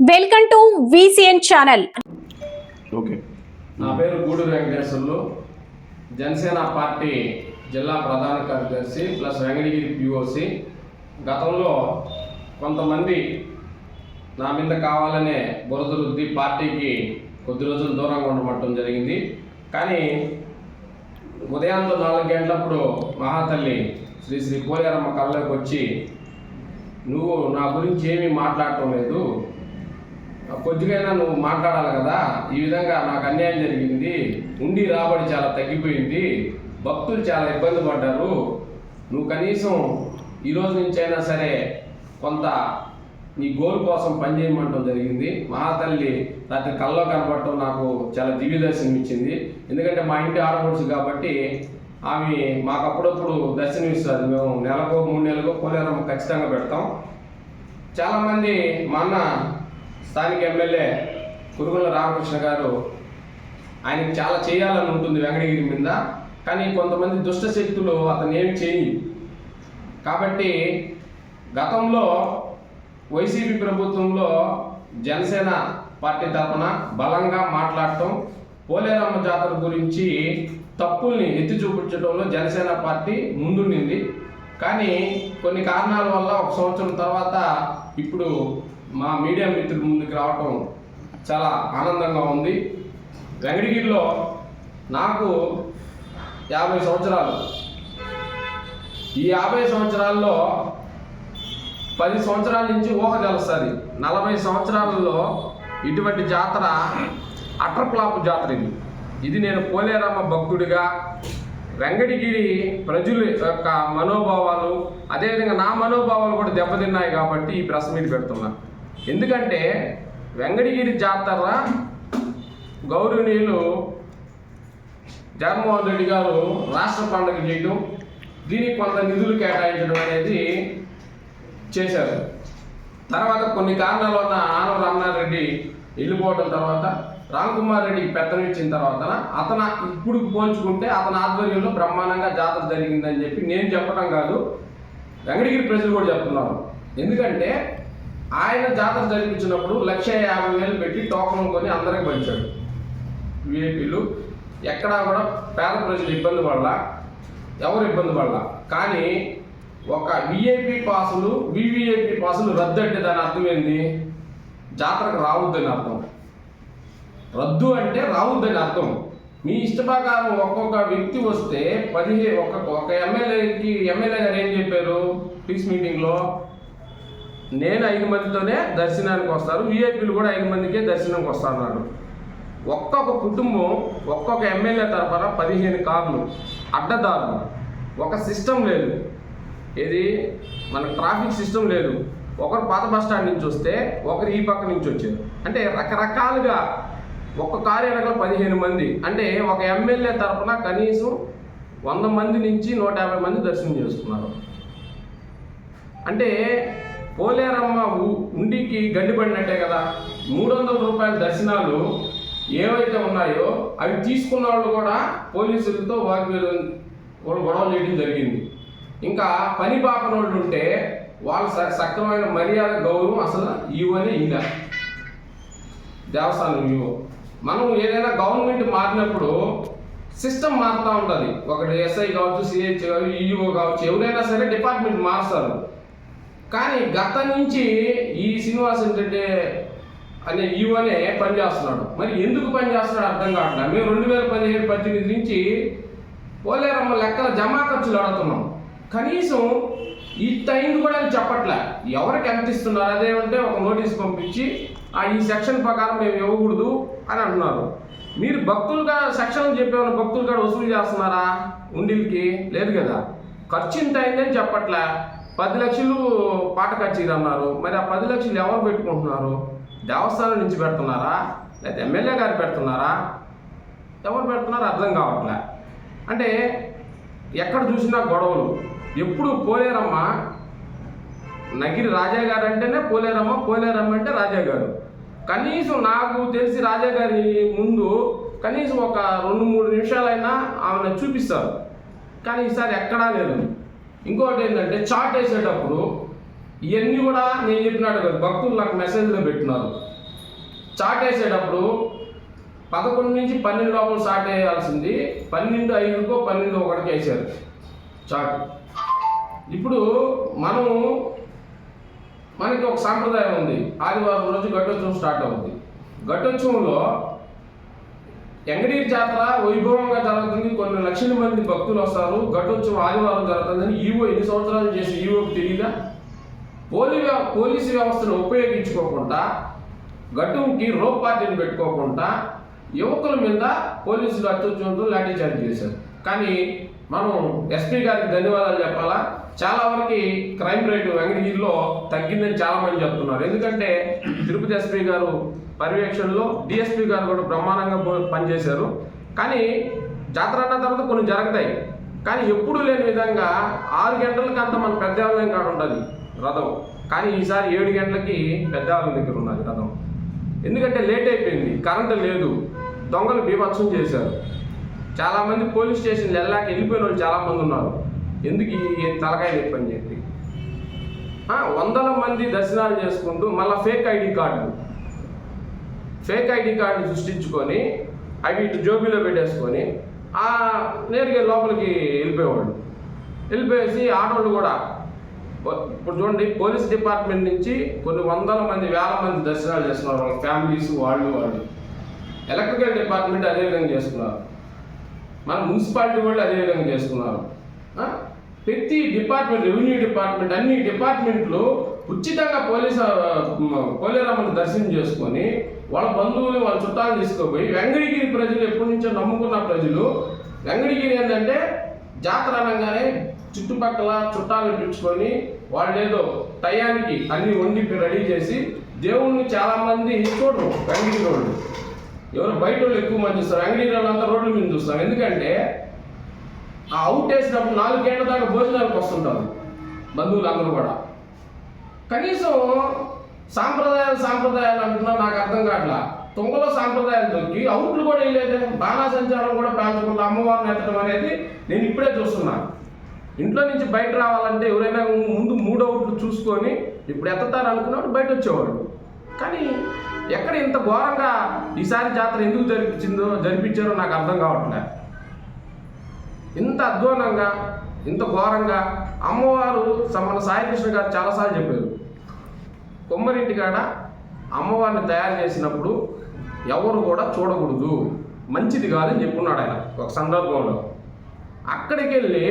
Welcome to VCN channel. Okay. నా పేరు Gudur Venkateswarlu Janasena party జిల్లా ప్రధాన కార్యదర్శి ప్లస్ వెంకటగిరి పిఓసి గతంలో కొంతమంది నా మీద కావాలనే బురద రుద్ది పార్టీకి కొద్ది రోజులు దూరంగా ఉండమట్టడం జరిగింది. కానీ ఉదయాంతో నాలుగు గంటలప్పుడు మహాతల్లి శ్రీ శ్రీ పోలేరమ్మ కళ్ళలోకి వచ్చి నువ్వు నా గురించి ఏమీ మాట్లాడటం లేదు. కొద్దిగైనా నువ్వు మాట్లాడాలి కదా. ఈ విధంగా నాకు అన్యాయం జరిగింది. ఉండి రాబడి చాలా తగ్గిపోయింది. భక్తులు చాలా ఇబ్బంది పడ్డారు. నువ్వు కనీసం ఈ రోజు సరే కొంత నీ గోల్ కోసం పనిచేయమంటం జరిగింది. మహాతల్లి రాత్రి కల్లో కనపడటం నాకు చాలా దివ్య దర్శనం ఇచ్చింది. ఎందుకంటే మా ఇంటి ఆడపడుచు కాబట్టి ఆమె మాకు అప్పుడప్పుడు దర్శనం ఇస్తుంది మేము నెలకో మూడు నెలలకు పోలేరమ్మ ఖచ్చితంగా పెడతాం. చాలామంది మా అన్న స్థానిక ఎమ్మెల్యే కురుగుల రామకృష్ణ గారు ఆయనకి చాలా చేయాలని ఉంటుంది వెంకటగిరి మీద కానీ కొంతమంది దుష్ట శక్తులు అతను ఏమి చేయు కాబట్టి గతంలో వైసీపీ ప్రభుత్వంలో జనసేన పార్టీ తరఫున బలంగా మాట్లాడటం పోలేరమ్మ జాతర గురించి తప్పుల్ని ఎత్తి చూపించడంలో జనసేన పార్టీ ముందుండింది. కానీ కొన్ని కారణాల వల్ల ఒక సంవత్సరం తర్వాత ఇప్పుడు మా మీడియా మిత్రుల ముందుకు రావటం చాలా ఆనందంగా ఉంది. వెంకటగిరిలో నాకు యాభై సంవత్సరాలు. ఈ యాభై సంవత్సరాల్లో పది సంవత్సరాల నుంచి ఊహ తెలుస్తుంది. నలభై సంవత్సరాలలో ఇటువంటి జాతర అట్రప్లాపు జాతర ఇది. ఇది నేను పోలేరమ్మ భక్తుడిగా వెంకటగిరి ప్రజల యొక్క మనోభావాలు అదేవిధంగా నా మనోభావాలు కూడా దెబ్బతిన్నాయి కాబట్టి ఈ ప్రెస్ మీట్ పెడుతున్నా. ఎందుకంటే వెంకటగిరి జాతర గౌరవనీయులు జగన్మోహన్ రెడ్డి గారు రాష్ట్ర పండుగ చేయడం దీనికి కొంత నిధులు కేటాయించడం అనేది చేశారు. తర్వాత కొన్ని కారణాల వల్ల ఆనవ రమణారెడ్డి వెళ్ళిపోవడం తర్వాత రామ్కుమార్ రెడ్డికి పెత్తనం ఇచ్చిన తర్వాత అతను ఇప్పుడు పోల్చుకుంటే అతని ఆధ్వర్యంలో బ్రహ్మాండంగా జాతర జరిగిందని చెప్పి నేను చెప్పడం కాదు వెంకటగిరి ప్రజలు కూడా చెప్తున్నారు. ఎందుకంటే ఆయన జాతర జరిపించినప్పుడు లక్ష యాభై వేలు పెట్టి టోకన్ కొని అందరికి పంచాడు. విఐపీలు ఎక్కడా కూడా పేద ప్రజలు ఇబ్బంది పడాల ఎవరు ఇబ్బంది పడాల. కానీ ఒక విఐపి పాసులు వివిఐపి పాసులు రద్దు అంటే దాని అర్థం ఏంది? జాతరకు రావద్దని అర్థం. రద్దు అంటే రావద్దని అర్థం. మీ ఇష్ట ప్రకారం ఒక్కొక్క వ్యక్తి వస్తే పదిహే ఒక ఒక ఎమ్మెల్యేకి ఎమ్మెల్యే గారు ఏం చెప్పారు? పీస్ మీటింగ్లో? నేను ఐదు మందితోనే దర్శనానికి వస్తారు. విఐపీలు కూడా ఐదు మందికే దర్శనానికి వస్తారన్నాడు ఒక్కొక్క కుటుంబం ఒక్కొక్క ఎమ్మెల్యే తరఫున పదిహేను కార్లు అడ్డదారులు. ఒక సిస్టమ్ లేదు. ఏది? మనకు ట్రాఫిక్ సిస్టమ్ లేదు. ఒకరు పాత బస్ స్టాండ్ నుంచి వస్తే ఒకరు ఈ పక్క నుంచి వచ్చారు. అంటే రకరకాలుగా ఒక్క కారు వెనకాల పదిహేను మంది. అంటే ఒక ఎమ్మెల్యే తరఫున కనీసం వంద మంది నుంచి నూట యాభై మంది దర్శనం చేసుకున్నారు. అంటే పోలేరమ్మ ఉండికి గడ్డి పడినట్టే కదా. మూడు వందల రూపాయల దర్శనాలు ఏవైతే ఉన్నాయో అవి తీసుకున్న వాళ్ళు కూడా పోలీసులతో వాగ్వేదం వాళ్ళు గొడవలు చేయడం జరిగింది. ఇంకా పని పాపన వాళ్ళు ఉంటే వాళ్ళు స- సక్రమైన మర్యాద గౌరవం అసలు ఇవ్వనే ఇలా దేవస్థానం ఇవో మనం ఏదైనా గవర్నమెంట్ మారినప్పుడు సిస్టమ్ మారుతూ ఉంటుంది. ఒకటి ఎస్ఐ కావచ్చు సిహెచ్ కావచ్చు ఈఓ కావచ్చు ఎవరైనా సరే డిపార్ట్మెంట్ మారుస్తారు. కానీ గత నుంచి ఈ శ్రీనివాస్ ఏంటంటే అనే ఈవోనే పనిచేస్తున్నాడు మరి ఎందుకు పనిచేస్తున్నాడు అర్థం కావట్లేదు మేము రెండు వేల పదిహేడు పద్దెనిమిది నుంచి పోలేరమ్మ లెక్కల జమా ఖర్చులు అడుగుతున్నాం. కనీసం ఇంత అయింది కూడా అని చెప్పట్లే. ఎవరికి ఎంత ఇస్తున్నారు అదేమంటే ఒక నోటీస్ పంపించి ఆ ఈ సెక్షన్ ప్రకారం మేము ఇవ్వకూడదు అని అంటున్నారు. మీరు భక్తులుగా సెక్షన్ చెప్పేవాళ్ళు భక్తులు కూడా వసూలు చేస్తున్నారా? ఉండిల్కి? లేదు కదా. ఖర్చు ఇంత అయిందని చెప్పట్లే. పది లక్షలు పాట కచేరీ అన్నారు మరి ఆ పది లక్షలు ఎవరు పెట్టుకుంటున్నారు? దేవస్థానం నుంచి పెడుతున్నారా? లేకపోతే ఎమ్మెల్యే గారు పెడుతున్నారా? ఎవరు పెడుతున్నారో అర్థం కావట్లే. అంటే ఎక్కడ చూసినా గొడవలు. ఎప్పుడు పోలేరమ్మ? నగిరి రాజా గారు అంటేనే పోలేరమ్మ పోలేరమ్మ అంటే రాజా గారు. కనీసం నాకు తెలిసి రాజా గారి ముందు కనీసం ఒక రెండు మూడు నిమిషాలైనా ఆమెను చూపిస్తారు. కానీ ఈసారి ఎక్కడా లేదు. ఇంకోటి ఏంటంటే చాట్ వేసేటప్పుడు ఇవన్నీ కూడా నేను చెప్పినట్టు కదా, భక్తులు నాకు మెసేజ్లో పెట్టినారు. చాట్ వేసేటప్పుడు పదకొండు నుంచి పన్నెండు లోపల స్టార్ట్ వేయాల్సింది. పన్నెండు ఐదుకో పన్నెండు ఒకటికి వేసారు చాట్. ఇప్పుడు మనము మనకి ఒక సాంప్రదాయం ఉంది. ఆదివారం రోజు ఘటోత్సవం స్టార్ట్ అవుతుంది ఘటోత్సవంలో ఎంగడీర్ జాతర వైభవంగా జరుగుతుంది. కొన్ని లక్షల మంది భక్తులు వస్తారు. ఘటోత్సవం ఆదివారం జరుగుతుందని ఈవో ఎన్ని సంవత్సరాలు చేసి ఈవోకి తెలియదా? పోలీ పోలీసు వ్యవస్థను ఉపయోగించుకోకుండా గట్టుకి రోప్ పార్టీని పెట్టుకోకుండా యువకుల మీద పోలీసులు అత్యుత్సవంతో లాఠీచార్జ్ చేశారు. కానీ మనం ఎస్పీ గారికి ధన్యవాదాలు చెప్పాలా? చాలా వరకు క్రైమ్ రేటు వెంగళగిరిలో తగ్గిందని చాలా మంది చెప్తున్నారు. ఎందుకంటే తిరుపతి ఎస్పీ గారు పర్యవేక్షణలో డిఎస్పీ గారు కూడా బ్రహ్మాండంగా పనిచేశారు. కానీ జాతర అన్న తర్వాత కొన్ని జరుగుతాయి. కానీ ఎప్పుడూ లేని విధంగా ఆరు గంటలకి అంత మన పెద్దవాళ్ళం కాడ ఉండాలి రథం. కానీ ఈసారి ఏడు గంటలకి పెద్దవాళ్ళ దగ్గర ఉన్నది రథం. ఎందుకంటే లేట్ అయిపోయింది కరెంటు లేదు దొంగలు బీభత్సం చేశారు. చాలామంది పోలీస్ స్టేషన్ వెళ్ళాక వెళ్ళిపోయిన వాళ్ళు చాలామంది ఉన్నారు. ఎందుకు ఈ తలకాయ చెప్పని చెప్పి? వందల మంది దర్శనాలు చేసుకుంటూ మళ్ళీ fake ID card fake ID card సృష్టించుకొని అవి ఇటు జోబీలో పెట్టేసుకొని ఆ నేరుగా లోపలికి వెళ్ళిపోయేవాళ్ళు. వెళ్ళిపోయేసి ఆటోలు కూడా ఇప్పుడు చూడండి పోలీస్ డిపార్ట్మెంట్ నుంచి కొన్ని వందల మంది వేల మంది దర్శనాలు చేస్తున్నారు వాళ్ళ ఫ్యామిలీస్ వాళ్ళు వాళ్ళు. ఎలక్ట్రికల్ డిపార్ట్మెంట్ అదే విధంగా చేస్తున్నారు మన మున్సిపాలిటీ వాళ్ళు అదే విధంగా చేస్తున్నారు ప్రతి డిపార్ట్మెంట్ రెవెన్యూ డిపార్ట్మెంట్ అన్ని డిపార్ట్మెంట్లు ఉచితంగా పోలీసు పోలేరమ్మని దర్శనం చేసుకొని వాళ్ళ బంధువులు వాళ్ళ చుట్టాలు తీసుకుపోయి వెంగళగిరి ప్రజలు ఎప్పటి నుంచో నమ్ముకున్న ప్రజలు వెంగళగిరి ఏంటంటే జాతర అనగానే చుట్టుపక్కల చుట్టాలను పిలుచుకొని వాళ్ళు ఏదో టయానికి అన్ని వండి రెడీ చేసి దేవుణ్ణి చాలామంది చూడరు వెంగళగిరి వాళ్ళు. ఎవరు బయట వాళ్ళు ఎక్కువ మంది చూస్తారు వెంగళగిరి వాళ్ళంతా రోడ్ల మీద చూస్తాం ఎందుకంటే ఆ అవుట్ వేసినప్పుడు నాలుగు గంటల దాకా భోజనాలకు వస్తుంటారు బంధువులు అందరూ కూడా. కనీసం సాంప్రదాయాలు సాంప్రదాయాలు అంటున్నా నాకు అర్థం కావట్లా. తొంగలో సాంప్రదాయాలు దొరికి అవుట్లు కూడా వేయలేదు బాణాసంచారం కూడా ప్రాంతంలో అమ్మవారిని ఎత్తడం అనేది నేను ఇప్పుడే చూస్తున్నాను ఇంట్లో నుంచి బయట రావాలంటే ఎవరైనా ముందు మూడు అవుట్లు చూసుకొని ఇప్పుడు ఎత్తుతారు అనుకున్నప్పుడు బయట వచ్చేవాడు కానీ ఎక్కడ ఇంత ఘోరంగా ఈసారి జాతర ఎందుకు జరిపించిందో జరిపించారో నాకు అర్థం కావట్లే. ఇంత అధ్వానంగా ఇంత ఘోరంగా అమ్మవారు మన సాయికృష్ణ గారు చాలాసార్లు చెప్పారు. కొమ్మరింటి కాడ అమ్మవారిని తయారు చేసినప్పుడు ఎవరు కూడా చూడకూడదు. మంచిది కాదని చెప్పున్నాడు ఆయన ఒక సందర్భంలో. అక్కడికి వెళ్ళి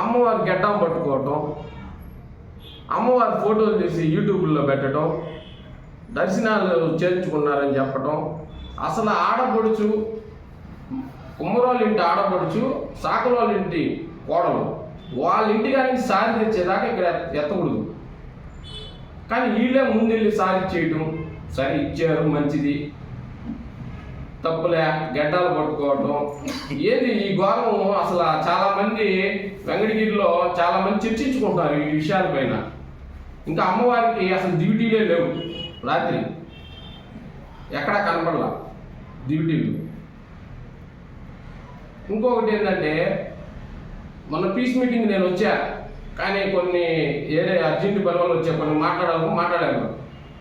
అమ్మవారి గెడ్డం పట్టుకోవటం అమ్మవారి ఫోటోలు తీసి యూట్యూబ్లో పెట్టడం దర్శనాలు చేర్చుకున్నారని చెప్పటం అసలు ఆడపడుచు కుమ్మరోళ్ళ ఇంటి ఆడపడుచు సాకరోళ్ళ ఇంటి కోడలు వాళ్ళ ఇంటి కానీ సారి తెచ్చేదాకా ఇక్కడ ఎత్తకూడదు. కానీ వీళ్ళే ముందెళ్ళి సార్ ఇచ్చేయటం సరే ఇచ్చారు మంచిది. తప్పులే గడ్డాలు పట్టుకోవటం. ఏది ఈ ఘోరం? అసలు చాలా మంది వెంకటగిరిలో చాలా మంది చర్చించుకుంటున్నారు ఈ విషయాలపైన ఇంకా అమ్మవారికి అసలు డ్యూటీలే లేవు. రాత్రి ఎక్కడా కనపడలా డ్యూటీలు ఇంకొకటి ఏంటంటే మొన్న పీస్ మీటింగ్ నేను వచ్చా. కానీ కొన్ని ఏరే అర్జెంట్ పని వచ్చే వచ్చా కొన్ని మాట్లాడాము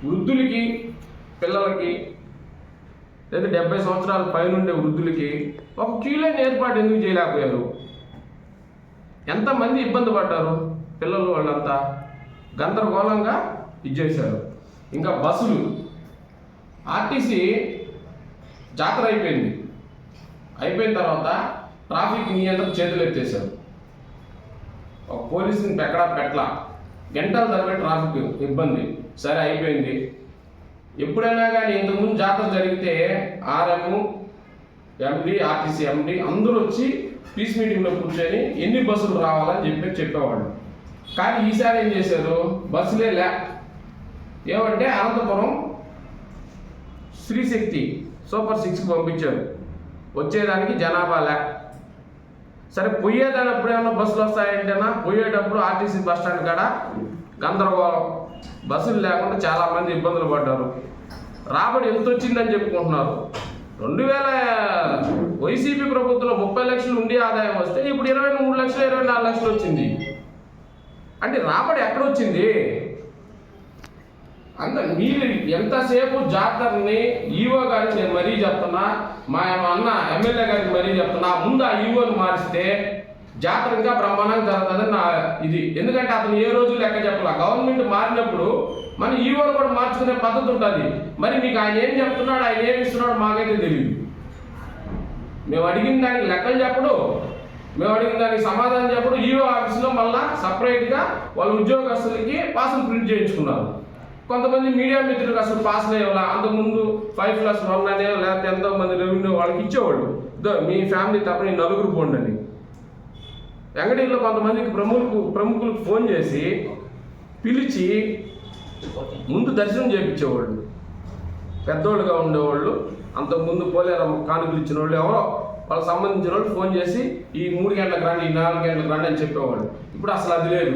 వృద్ధులకి పిల్లలకి లేదా డెబ్బై సంవత్సరాల పైనుండే వృద్ధులకి ఒక క్యూలైన్ ఏర్పాటు ఎందుకు చేయలేకపోయారు? ఎంతమంది ఇబ్బంది పడ్డారు? పిల్లలు వాళ్ళంతా గందరగోళంగా ఇచ్చేశారు ఇంకా బస్సులు. ఆర్టీసీ జాతర అయిపోయింది. అయిపోయిన తర్వాత ట్రాఫిక్ నియంత్రణ చేతులు ఎత్తేసారు పోలీసుని ఎక్కడా పెట్టలా. గంటల తరబడి ట్రాఫిక్ ఇబ్బంది. సరే అయిపోయింది. ఎప్పుడైనా కానీ ఇంతకుముందు జాతర జరిగితే ఆర్ఎం ఎండి ఆర్టీసీ ఎండి అందరూ వచ్చి పీస్ మీటింగ్లో కూర్చొని ఎన్ని బస్సులు రావాలని చెప్పి చెప్పేవాళ్ళు. కానీ ఈసారి ఏం చేశారు? బస్సులే లే. ఏమంటే అనంతపురం శ్రీశక్తి సూపర్ సిక్స్కి పంపించారు. వచ్చేదానికి జనాభా లే. సరే పోయేటప్పుడు ఏమన్నా బస్సులు వస్తాయంటేనా? పోయేటప్పుడు ఆర్టీసీ బస్ స్టాండ్ కాడ గందరగోళం. బస్సులు లేకుండా చాలామంది ఇబ్బందులు పడ్డారు. రాబడి ఎంత వచ్చిందని చెప్పుకుంటున్నారు. రెండు వేల వైసీపీ ప్రభుత్వంలో ముప్పై లక్షలు ఉండి ఆదాయం వస్తే ఇప్పుడు ఇరవై మూడు లక్షలు ఇరవై నాలుగు లక్షలు వచ్చింది. అంటే రాబడి ఎక్కడ వచ్చింది? అంత మీరు ఎంతసేపు జాతరని ఈవో గారికి నేను మరీ చెప్తున్నా మా అన్న ఎమ్మెల్యే గారికి మరీ చెప్తున్నా ముందు ఆ ఈవోని మారిస్తే జాతర ఇంకా బ్రహ్మాండంగా జరుగుతుందని నా ఇది. ఎందుకంటే అతను ఏ రోజు లెక్క చెప్పాల. గవర్నమెంట్ మారినప్పుడు మన ఈవోని కూడా మార్చుకునే పద్ధతి ఉంటుంది. మరి మీకు ఆయన ఏం చెప్తున్నాడు ఆయన ఏమి ఇస్తున్నాడు మాకైతే తెలియదు మేము అడిగిన దానికి లెక్కలు చెప్పడు. మేము అడిగిన దానికి సమాధానం చెప్పడు. ఈఓ ఆఫీస్లో మళ్ళా సపరేట్గా వాళ్ళ ఉద్యోగస్తులకి పాసులు ప్రింట్ చేయించుకున్నారు. కొంతమంది మీడియా మిత్రులకు అసలు పాసులు ఇవ్వాల అంతకుముందు ఫైవ్ ప్లస్ వన్ అనే లేకపోతే ఎంతో మంది రెవెన్యూ వాళ్ళకి ఇచ్చేవాళ్ళు. మీ ఫ్యామిలీ తప్ప నీ నలుగురు పోండి అని. వెంకటగిరిలో కొంతమందికి ప్రముఖులకు ప్రముఖులకు ఫోన్ చేసి పిలిచి ముందు దర్శనం చేయించేవాళ్ళు. పెద్దోళ్ళుగా ఉండేవాళ్ళు. అంతకుముందు పోలేరమ్మ కానుకలు ఇచ్చిన వాళ్ళు ఎవరో. వాళ్ళకి సంబంధించిన వాళ్ళు ఫోన్ చేసి ఈ మూడు గంటలకు రాండి ఈ నాలుగు గంటలకు రాండి అని చెప్పేవాళ్ళు. ఇప్పుడు అసలు అది లేదు.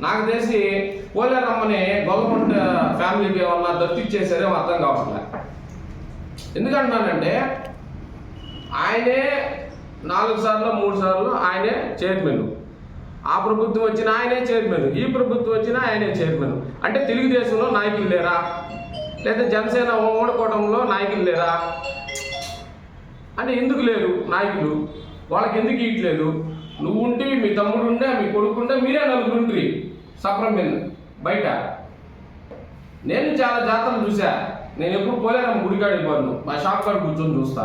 నాకు తెలిసి పోలేరమ్మని గవర్నమెంట్ ఫ్యామిలీకి ఏమన్నా దత్తిచ్చేసారేమో అర్థం కావట్లే. ఎందుకంటున్నానంటే ఆయనే నాలుగు సార్లు మూడు సార్లు ఆయనే చైర్మన్ ఆ ప్రభుత్వం వచ్చిన ఆయనే చైర్మన్ ఈ ప్రభుత్వం వచ్చిన ఆయనే చైర్మన్ అంటే తెలుగుదేశంలో నాయకులు లేరా? లేదా జనసేన ఓడకోవడంలో నాయకులు లేరా? అంటే ఎందుకు లేరు నాయకులు? వాళ్ళకి ఎందుకు ఇట్లేదు నువ్వు ఉంటే మీ తమ్ముడు ఉండే మీ కొడుకు ఉండే మీరే నలుగురు ఉంటుంది సప్రం మీద బయట. నేను చాలా జాతరలు చూసా నేను ఎప్పుడు పోలేను గుడికాడికి పోను. మా షాప్ కాడ కూర్చొని చూస్తా.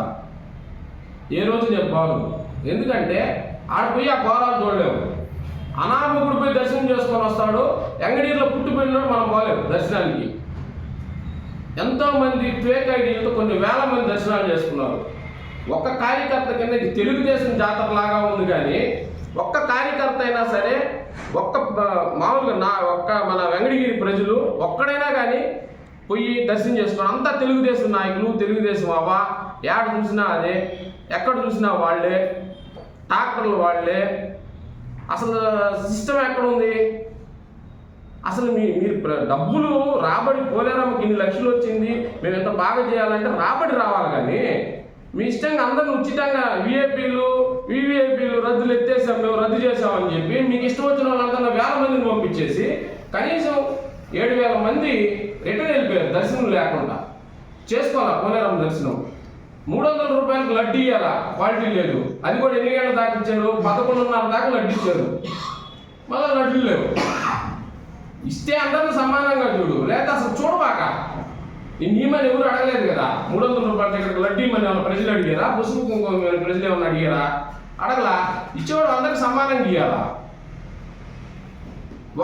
ఏ రోజు నేను పోను. ఎందుకంటే ఆడ పోయి ఆ ఘోరాలు చూడలేవు. అనామకుడు పోయి దర్శనం చేసుకొని వస్తాడు. ఎంగడీలో పుట్టిపోయినాడు మనం పోలేము దర్శనానికి. ఎంతోమంది ఫేక్ ఐడీలతో కొన్ని వేల మంది దర్శనాలు చేసుకున్నారు. ఒక్క కార్యకర్త కింద ఇది తెలుగుదేశం జాతర లాగా ఉంది కానీ ఒక్క కార్యకర్త అయినా సరే ఒక్క మామూలుగా నా ఒక్క మన వెంకటగిరి ప్రజలు ఒక్కడైనా కానీ పోయి దర్శనం చేసుకున్నారు అంతా తెలుగుదేశం నాయకులు తెలుగుదేశం అవ్వ ఏడ చూసినా అదే ఎక్కడ చూసినా వాళ్ళే ట్రాక్టర్లు వాళ్ళే. అసలు సిస్టమ్ ఎక్కడ ఉంది? అసలు మీ మీరు డబ్బులు రాబడి పోలేరమ్మకి ఇన్ని లక్షలు వచ్చింది మేము ఎంత బాగా చేయాలంటే రాబడి రావాలి కానీ మీ ఇష్టంగా అందరిని ఉచితంగా విఐపీలు వివిఐపీలు రద్దులు ఎత్తేసాం మేము రద్దు చేసామని చెప్పి మీకు ఇష్టం వచ్చిన వాళ్ళంతా వేల మందిని పంపించేసి కనీసం ఏడు వేల మంది రిటర్న్ వెళ్ళిపోయారు దర్శనం లేకుండా. చేసుకోవాలా? పోలేరం దర్శనం. మూడు వందల రూపాయలకు లడ్డు ఇవ్వాలా క్వాలిటీ లేదు. అది కూడా ఎన్ని గంటల దాకా ఇచ్చారు పదకొండున్నర దాకా లడ్డు ఇచ్చారు. మళ్ళీ లడ్డులు లేవు. ఇస్తే అందరిని సమానంగా చూడు. లేదా అసలు చూడబాక. ఈ నియమాన్ని ఎవరు అడగలేదు కదా? మూడు వందల రూపాయల దగ్గర లడ్డీ మని ప్రజలు అడిగారా? ముసుగు కుంకుమ ప్రజలు ఏమైనా అడిగారా? అడగలా? ఇచ్చేవాడు అందరికి సమానం ఇవ్వాలా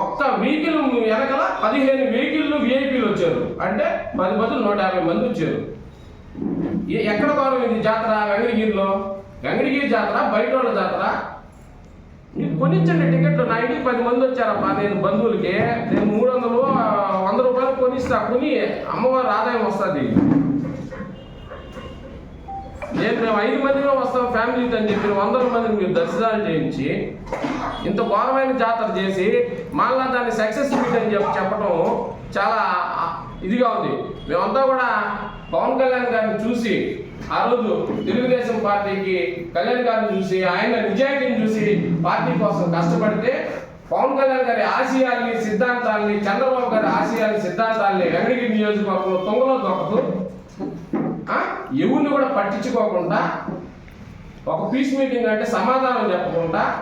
ఒక్క వెహికల్ వెనకల పదిహేను వెహికల్ విఐపీలు వచ్చారు. అంటే పది బదులు నూట యాభై మంది వచ్చారు. ఎక్కడ గౌరవం ఇది? జాతర? వెంకటగిరిలో వెంకటగిరి జాతర? బయట వాళ్ళ జాతర? మీరు కొనిచ్చండి టికెట్లు. నా ఇంటికి పది మంది వచ్చారప్పా నేను బంధువులకి. నేను మూడు వందలు వంద రూపాయలు కొనిస్తా. కొని అమ్మవారి ఆదాయం వస్తుంది. నేను మేము ఐదు మందిలో వస్తాం ఫ్యామిలీతో అని చెప్పి వందల మందిని మీరు దర్శనాలు చేయించి ఇంత ఘోరమైన జాతర చేసి మళ్ళా దాన్ని సక్సెస్ మీట్ అని చెప్పి చెప్పడం చాలా ఇదిగా ఉంది. మేమంతా కూడా పవన్ కళ్యాణ్ గారిని చూసి ఆ రోజు తెలుగుదేశం పార్టీకి కళ్యాణ్ గారిని చూసి ఆయన నిజాయితీని చూసి పార్టీ కోసం కష్టపడితే పవన్ కళ్యాణ్ గారి ఆశయాల్ని సిద్ధాంతాల్ని చంద్రబాబు గారి ఆశయాల్ని సిద్ధాంతాల్ని వెంకటగిరి నియోజకవర్గంలో తొంగలో దొరకదు. ఆ, ఎవరిని కూడా పట్టించుకోకుండా ఒక పీస్ మీటింగ్ అంటే సమాధానం చెప్పకుండా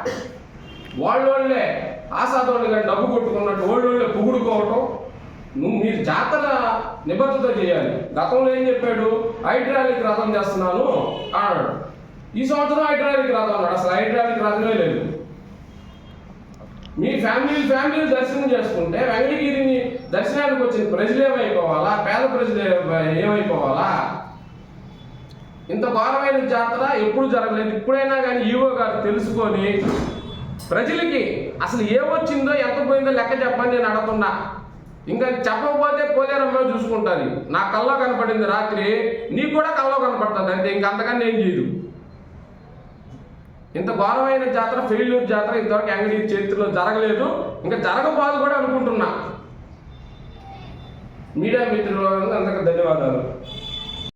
వాళ్ళోళ్ళే ఆశాతోళ్ళుగా కానీ డబ్బు కొట్టుకున్నట్టు వాళ్ళోళ్ళే పొగుడుకోవటం. నువ్వు మీరు జాతర నిబద్ధత చేయాలి. గతంలో ఏం చెప్పాడు? హైడ్రాలిక్ రథం చేస్తున్నాను అన్నాడు. ఈ సంవత్సరం హైడ్రాలిక్ రథం అన్నాడు. అసలు హైడ్రాలిక్ రథమే లేదు. మీ ఫ్యామిలీ ఫ్యామిలీ దర్శనం చేసుకుంటే వెంకటగిరిని దర్శనానికి వచ్చిన ప్రజలు ఏమైపోవాలా? పేద ప్రజలు ఏమైపోవాలా? ఇంత ఘోరమైన జాతర ఎప్పుడు జరగలేదు. ఇప్పుడైనా కానీ ఈవో గారు తెలుసుకొని ప్రజలకి అసలు ఏమొచ్చిందో ఎంత పోయిందో లెక్క చెప్పని నేను అడుగుతున్నా. ఇంకా చెప్పకపోతే పోలేరమ్మ చూసుకుంటుంది. నా కల్లో కనపడింది రాత్రి నీకు కూడా కల్లో కనపడుతుంది అంతే ఇంక అంతకన్నా ఏం చేయదు. ఇంత ఘోరమైన జాతర ఫెయిల్యూర్ జాతర ఇంతవరకు అంగడి చరిత్రలో జరగలేదు. ఇంకా జరగబోదు కూడా అనుకుంటున్నా. మీడియా మిత్రులు అందరికీ ధన్యవాదాలు.